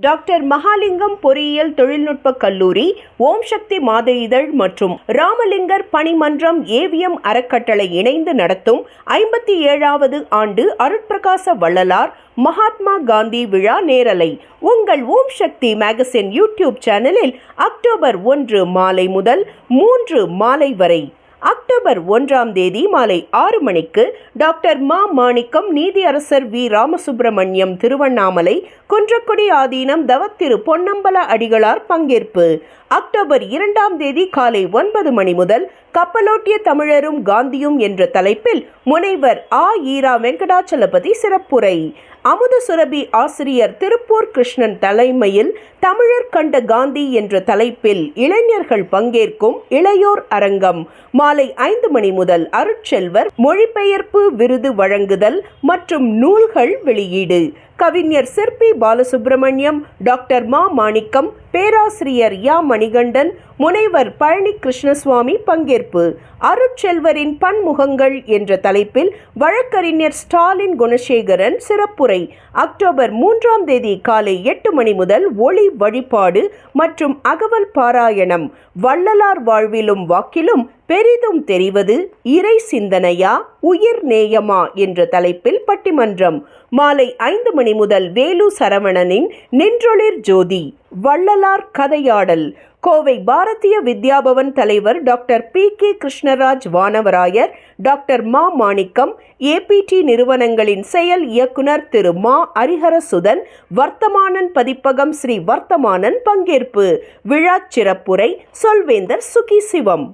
Doctor Mahalingam பொறியியல் தொழில்நுட்ப கல்லூரி ஓம் சக்தி மாத இதழ் மற்றும் ராமலிங்கர் பணிமன்றம் ஏவிஎம் அறக்கட்டளை இணைந்து நடத்தும் ஐம்பத்தி ஏழாவது ஆண்டு அருட்பிரகாச வள்ளலார் மகாத்மா காந்தி விழா நேரலை. உங்கள் ஓம் சக்தி மேகசின் யூடியூப் சேனலில் அக்டோபர் ஒன்று மாலை முதல் மூன்று மாலை வரை அக்டோபர் ஒன்றாம் தேதி மாலை ஆறு மணிக்கு டாக்டர் மா மாணிக்கம் நீதியரசர் வி. ராமசுப்பிரமணியம் திருவண்ணாமலை குன்றக்குடி ஆதீனம் தவத்திரு பொன்னம்பல அடிகளார் பங்கேற்பு. அக்டோபர் இரண்டாம் தேதி காலை ஒன்பது மணி முதல் கப்பலோட்டிய தமிழரும் காந்தியும் என்ற தலைப்பில் முனைவர் ஆ. ஈரா வெங்கடாச்சலபதி சிறப்புரை. அமுத சுரபி ஆசிரியர் திருப்பூர் கிருஷ்ணன் தலைமையில் தமிழர் கண்ட காந்தி என்ற தலைப்பில் இளைஞர்கள் பங்கேற்கும் இளையோர் அரங்கம். மாலை ஐந்து மணி முதல் அருட்செல்வர் மொழிபெயர்ப்பு விருது வழங்குதல் மற்றும் நூல்கள் வெளியீடு. கவிஞர் சிற்பி பாலசுப்பிரமணியம் டாக்டர் மா மாணிக்கம் பேராசிரியர் யா மணிகண்டன் முனைவர் பழனி கிருஷ்ணசுவாமி பங்கேற்பு. அருட்செல்வரின் பன்முகங்கள் என்ற தலைப்பில் வழக்கறிஞர் ஸ்டாலின் குணசேகரன் சிறப்புரை. அக்டோபர் மூன்றாம் தேதி காலை எட்டு மணி முதல் ஒளி வழிபாடு மற்றும் அகவல் பாராயணம். வள்ளலார் வாழ்விலும் வாக்கிலும் பெரிதும் தெரிவது இறை சிந்தனையா உயிர் நேயமா என்ற தலைப்பில் பட்டிமன்றம். மாலை ஐந்து மணி முதல் வேலு சரவணனின் நின்றொளிர் ஜோதி வள்ளலார் கதையாடல். கோவை பாரதிய வித்யாபவன் தலைவர் doctor P K Krishnaraj Vanavarayar doctor Ma Manickam ABT நிறுவனங்களின் செயல் இயக்குனர் திரு மா ஹரிஹரசுதன் வர்த்தமானன் பதிப்பகம் ஸ்ரீ வர்த்தமானன் பங்கேற்பு விழா சிறப்புரை சொல்வேந்தர் சுகி சிவம்